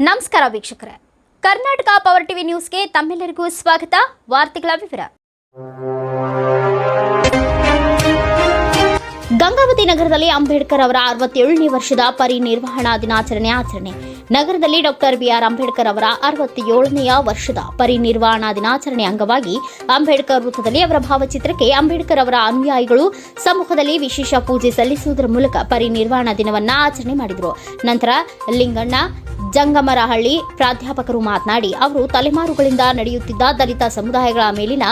ನಮಸ್ಕಾರ ವೀಕ್ಷಕರೇ. Karnataka power TV ನ್ಯೂಸ್ಗೆ ತಮ್ಮೆಲ್ಲರಿಗೂ ಸ್ವಾಗತ. ವಾರ್ತೆಗಳ ವಿವರ. ಗಂಗಾವತಿ ನಗರದಲ್ಲಿ ಅಂಬೇಡ್ಕರ್ ಅವರ ಅರವತ್ತೇಳನೇ ವರ್ಷದ ಪರಿನಿರ್ವಹಣಾ ದಿನಾಚರಣೆ ಆಚರಣೆ. ನಗರದಲ್ಲಿ ಡಾಕ್ಟರ್ ಬಿಆರ್ ಅಂಬೇಡ್ಕರ್ ಅವರ ಅರವತ್ತೇಳನೆಯ ವರ್ಷದ ಪರಿನಿರ್ವಹಣಾ ದಿನಾಚರಣೆ ಅಂಗವಾಗಿ ಅಂಬೇಡ್ಕರ್ ವೃತ್ತದಲ್ಲಿ ಅವರ ಭಾವಚಿತ್ರಕ್ಕೆ ಅಂಬೇಡ್ಕರ್ ಅವರ ಅನುಯಾಯಿಗಳು ಸಮ್ಮುಖದಲ್ಲಿ ವಿಶೇಷ ಪೂಜೆ ಸಲ್ಲಿಸುವುದರ ಮೂಲಕ ಪರಿನಿರ್ವಾಣ ದಿನವನ್ನು ಆಚರಣೆ ಮಾಡಿದರು. ನಂತರ ಲಿಂಗಣ್ಣ ಜಂಗಮರಹಳ್ಳಿ ಪ್ರಾಧ್ಯಾಪಕರು ಮಾತನಾಡಿ ಅವರು ತಲೆಮಾರುಗಳಿಂದ ನಡೆಯುತ್ತಿದ್ದ ದಲಿತ ಸಮುದಾಯಗಳ ಮೇಲಿನ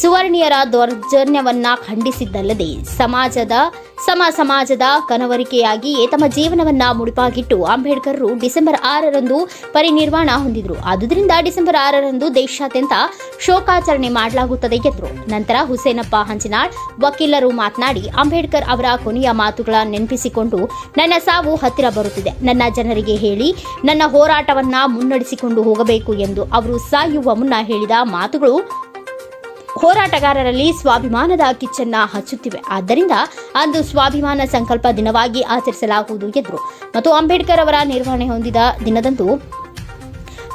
ಸುವರ್ಣೀಯರ ದೌರ್ಜನ್ಯವನ್ನ ಖಂಡಿಸಿದ್ದಲ್ಲದೆ ಸಮಾಜದ ಸಮ ಸಮಾಜದ ಕನವರಿಕೆಯಾಗಿಯೇ ತಮ್ಮ ಜೀವನವನ್ನ ಮುಡಿಪಾಗಿಟ್ಟು ಅಂಬೇಡ್ಕರ್ ಡಿಸೆಂಬರ್ ಆರರಂದು ಪರಿನಿರ್ವಾಣ ಹೊಂದಿದ್ರು. ಆದುದರಿಂದ ಡಿಸೆಂಬರ್ ಆರರಂದು ದೇಶಾದ್ಯಂತ ಶೋಕಾಚರಣೆ ಮಾಡಲಾಗುತ್ತದೆ ಎಂದರು. ನಂತರ ಹುಸೇನಪ್ಪ ಹಂಚಿನಾಳ್ ವಕೀಲರು ಮಾತನಾಡಿ, ಅಂಬೇಡ್ಕರ್ ಅವರ ಕೊನೆಯ ಮಾತುಗಳ ನೆನಪಿಸಿಕೊಂಡು ನನ್ನ ಸಾವು ಹತ್ತಿರ ಬರುತ್ತಿದೆ. ನನ್ನ ಜನರಿಗೆ ಹೇಳಿ, ನನ್ನ ಹೋರಾಟವನ್ನ ಮುನ್ನಡೆಸಿಕೊಂಡು ಹೋಗಬೇಕು ಎಂದು ಅವರು ಸಾಯುವ ಮುನ್ನ ಹೇಳಿದ ಮಾತುಗಳು ಹೋರಾಟಗಾರರಲ್ಲಿ ಸ್ವಾಭಿಮಾನದ ಕಿಚ್ಚನ್ನ ಹಚ್ಚುತ್ತಿವೆ. ಆದ್ದರಿಂದ ಅಂದು ಸ್ವಾಭಿಮಾನ ಸಂಕಲ್ಪ ದಿನವಾಗಿ ಆಚರಿಸಲಾಗುವುದು ಎಂದರು. ಮತ್ತು ಅಂಬೇಡ್ಕರ್ ಅವರ ನಿರ್ವಹಣೆ ಹೊಂದಿದ ದಿನದಂದು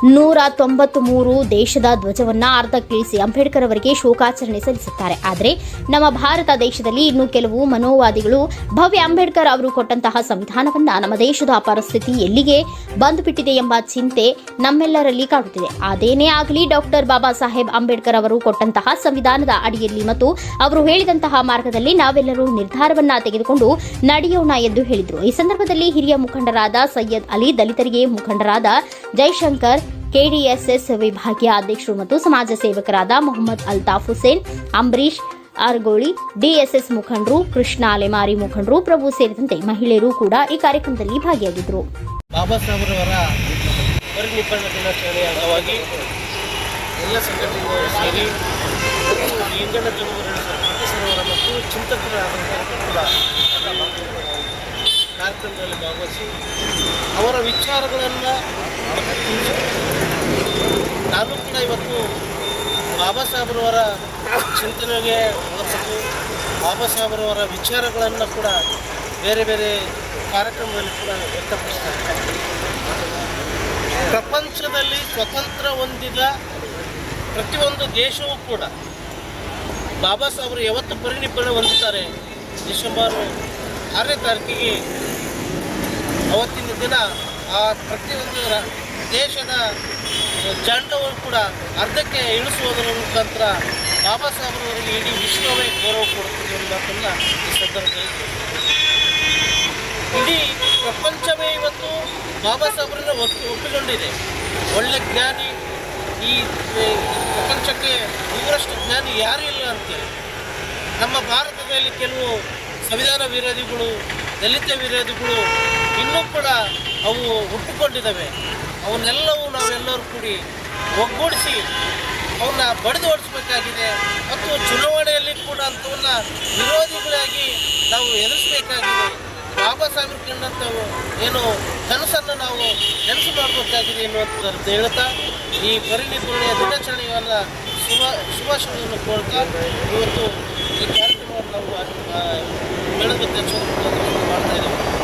ನೂರ ತೊಂಬತ್ತು ಮೂರು ದೇಶದ ಧ್ವಜವನ್ನ ಅರ್ಧಕ್ಕಿಳಿಸಿ ಅಂಬೇಡ್ಕರ್ ಅವರಿಗೆ ಶೋಕಾಚರಣೆ ಸಲ್ಲಿಸುತ್ತಾರೆ. ಆದರೆ ನಮ್ಮ ಭಾರತ ದೇಶದಲ್ಲಿ ಇನ್ನು ಕೆಲವು ಮನೋವಾದಿಗಳು ಭವ್ಯ ಅಂಬೇಡ್ಕರ್ ಅವರು ಕೊಟ್ಟಂತಹ ಸಂವಿಧಾನವನ್ನ ನಮ್ಮ ದೇಶದ ಪರಿಸ್ಥಿತಿ ಎಲ್ಲಿಗೆ ಬಂದುಬಿಟ್ಟಿದೆ ಎಂಬ ಚಿಂತೆ ನಮ್ಮೆಲ್ಲರಲ್ಲಿ ಕಾಡುತ್ತಿದೆ. ಅದೇನೇ ಆಗಲಿ ಡಾಕ್ಟರ್ ಬಾಬಾ ಸಾಹೇಬ್ ಅಂಬೇಡ್ಕರ್ ಅವರು ಕೊಟ್ಟಂತಹ ಸಂವಿಧಾನದ ಅಡಿಯಲ್ಲಿ ಮತ್ತು ಅವರು ಹೇಳಿದಂತಹ ಮಾರ್ಗದಲ್ಲಿ ನಾವೆಲ್ಲರೂ ನಿರ್ಧಾರವನ್ನ ತೆಗೆದುಕೊಂಡು ನಡೆಯೋಣ ಎಂದು ಹೇಳಿದರು. ಈ ಸಂದರ್ಭದಲ್ಲಿ ಹಿರಿಯ ಮುಖಂಡರಾದ ಸೈಯದ್ ಅಲಿ ದಲಿತರಿಗೆ ಮುಖಂಡರಾದ ಜೈಶಂಕರ್ ಕೆಡಿಎಸ್ಎಸ್ ವಿಭಾಗೀಯ ಅಧ್ಯಕ್ಷರು ಮತ್ತು ಸಮಾಜ ಸೇವಕರಾದ ಮೊಹಮ್ಮದ್ ಅಲ್ತಾಫ್ ಹುಸೇನ್ ಅಂಬರೀಶ್ ಆರ್ಗೋಳಿ ಡಿಎಸ್ಎಸ್ ಮುಖಂಡರು, ಕೃಷ್ಣ ಅಲೆಮಾರಿ ಮುಖಂಡರು, ಪ್ರಭು ಸೇರಿದಂತೆ ಮಹಿಳೆಯರು ಕೂಡ ಈ ಕಾರ್ಯಕ್ರಮದಲ್ಲಿ ಭಾಗಿಯಾಗಿದ್ದರು. ಬಾಬಾ ಸಾಹೇಬ್ರವರ ಪರಿನಿಬ್ಬಣ ದಿನಾಚರಣೆಯ ಅಂಗವಾಗಿ ಎಲ್ಲ ಸಂಘಟನೆಗಳು ಸೇರಿ ಚಳುವಳಿ ಸರವರ ಮತ್ತು ಕೂಡ ಕಾರ್ಯಕ್ರಮದಲ್ಲಿ ಭಾಗವಹಿಸಿ ಅವರ ವಿಚಾರಗಳನ್ನು ನಾನು ಕೂಡ ಇವತ್ತು ಬಾಬಾ ಸಾಹೇಬ್ರವರ ಚಿಂತನೆಗೆ ಹೋಗಬೇಕು ಬಾಬಾ ಸಾಹೇಬ್ರವರ ವಿಚಾರಗಳನ್ನು ಕೂಡ ಬೇರೆ ಬೇರೆ ಕಾರ್ಯಕ್ರಮದಲ್ಲಿ ಕೂಡ ವ್ಯಕ್ತಪಡಿಸ್ತಾರೆ. ಪ್ರಪಂಚದಲ್ಲಿ ಸ್ವತಂತ್ರ ಹೊಂದಿದ ಪ್ರತಿಯೊಂದು ದೇಶವೂ ಕೂಡ ಬಾಬಾ ಸಾಹೇಬರು ಯಾವತ್ತು ಪರಿಣಿಪಣೆ ಹೊಂದುತ್ತಾರೆ ಡಿಸೆಂಬರ್ ಆರನೇ ತಾರೀಕಿಗೆ ಅವತ್ತಿನ ದಿನ ಆ ಪ್ರತಿಯೊಂದು ದೇಶದ ಜಂಡವು ಕೂಡ ಅರ್ಧಕ್ಕೆ ಇಳಿಸುವುದರ ಮುಖಾಂತರ ಬಾಬಾ ಸಾಹೇಬ್ರವರಿಗೆ ಇಡೀ ವಿಶ್ವವೇ ಗೌರವ ಕೊಡುತ್ತದೆ ಎಂಬುದನ್ನು ಈ ಸಂದರ್ಭದಲ್ಲಿ ಇಡೀ ಪ್ರಪಂಚವೇ ಇವತ್ತು ಬಾಬಾ ಸಾಹೇಬ್ರನ್ನ ಒಪ್ಪಿ ಒಪ್ಪಿಕೊಂಡಿದೆ. ಒಳ್ಳೆ ಜ್ಞಾನಿ, ಈ ಪ್ರಪಂಚಕ್ಕೆ ಇವರಷ್ಟು ಜ್ಞಾನಿ ಯಾರೂ ಇಲ್ಲ ಅಂತೇಳಿ ನಮ್ಮ ಭಾರತದಲ್ಲಿ ಕೆಲವು ಸಂವಿಧಾನ ವಿರೋಧಿಗಳು, ದಲಿತ ವಿರೋಧಿಗಳು ಇನ್ನೂ ಕೂಡ ಅವು ಹುಟ್ಟಿಕೊಂಡಿದ್ದಾವೆ ಅವನ್ನೆಲ್ಲವೂ ನಾವೆಲ್ಲರೂ ಕೂಡಿ ಒಗ್ಗೂಡಿಸಿ ಅವನ್ನ ಬಡಿದು ಓಡಿಸಬೇಕಾಗಿದೆ ಮತ್ತು ಚುನಾವಣೆಯಲ್ಲಿ ಕೂಡ ಅಂಥವನ್ನ ವಿರೋಧಿಗಳಾಗಿ ನಾವು ಎದುರಿಸಬೇಕಾಗಿದೆ ಬಾಬಾ ಸಾಹೇಬ್ ಏನು ಕನಸನ್ನು ನಾವು ನೆನಸು ಮಾಡಬೇಕಾಗಿದೆ ಎನ್ನುವಂಥದ್ದು ಹೇಳ್ತಾ ಈ ಪರಿಣಿತುಳಿಯ ದಿನಾಚರಣೆಯನ್ನು ಶುಭ ಶುಭಾಶಯವನ್ನು ಕೋರ್ತಾ ಇವತ್ತು ಈ ಕಾರ್ಯಕ್ರಮವನ್ನು ನಾವು ಬೆಳಗ್ಗೆ ಮಾಡ್ತಾ ಇದ್ದೀವಿ.